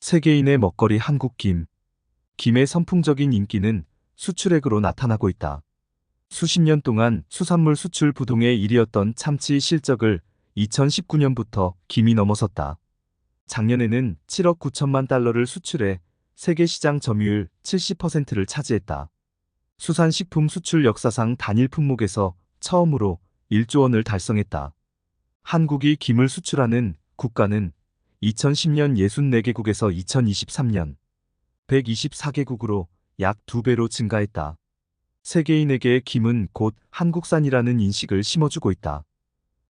세계인의 먹거리 한국 김. 김의 선풍적인 인기는 수출액으로 나타나고 있다. 수십 년 동안 수산물 수출 부동의 1위였던 참치 실적을 2019년부터 김이 넘어섰다. 작년에는 7억 9천만 달러를 수출해 세계 시장 점유율 70%를 차지했다. 수산식품 수출 역사상 단일 품목에서 처음으로 1조 원을 달성했다. 한국이 김을 수출하는 국가는 2010년 64개국에서 2023년 124개국으로 약 2배로 증가했다. 세계인에게 김은 곧 한국산이라는 인식을 심어주고 있다.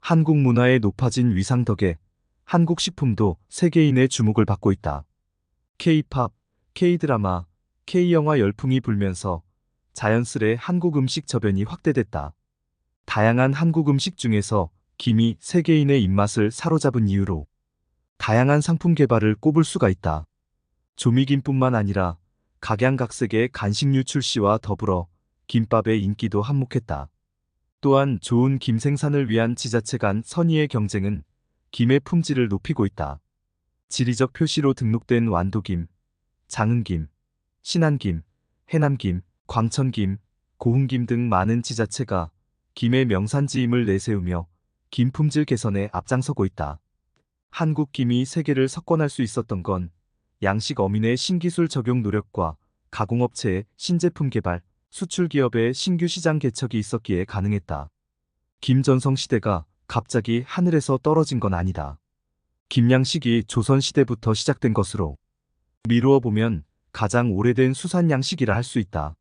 한국 문화의 높아진 위상 덕에 한국 식품도 세계인의 주목을 받고 있다. K-팝, K-드라마, K-영화 열풍이 불면서 자연스레 한국 음식 저변이 확대됐다. 다양한 한국 음식 중에서 김이 세계인의 입맛을 사로잡은 이유로 다양한 상품 개발을 꼽을 수가 있다. 조미김뿐만 아니라 각양각색의 간식류 출시와 더불어 김밥의 인기도 한몫했다. 또한 좋은 김 생산을 위한 지자체 간 선의의 경쟁은 김의 품질을 높이고 있다. 지리적 표시로 등록된 완도김, 장흥김, 신안김, 해남김, 광천김, 고흥김 등 많은 지자체가 김의 명산지임을 내세우며 김 품질 개선에 앞장서고 있다. 한국 김이 세계를 석권할 수 있었던 건 양식 어민의 신기술 적용 노력과 가공업체의 신제품 개발, 수출 기업의 신규 시장 개척이 있었기에 가능했다. 김전성 시대가 갑자기 하늘에서 떨어진 건 아니다. 김양식이 조선 시대부터 시작된 것으로 미루어 보면 가장 오래된 수산 양식이라 할 수 있다.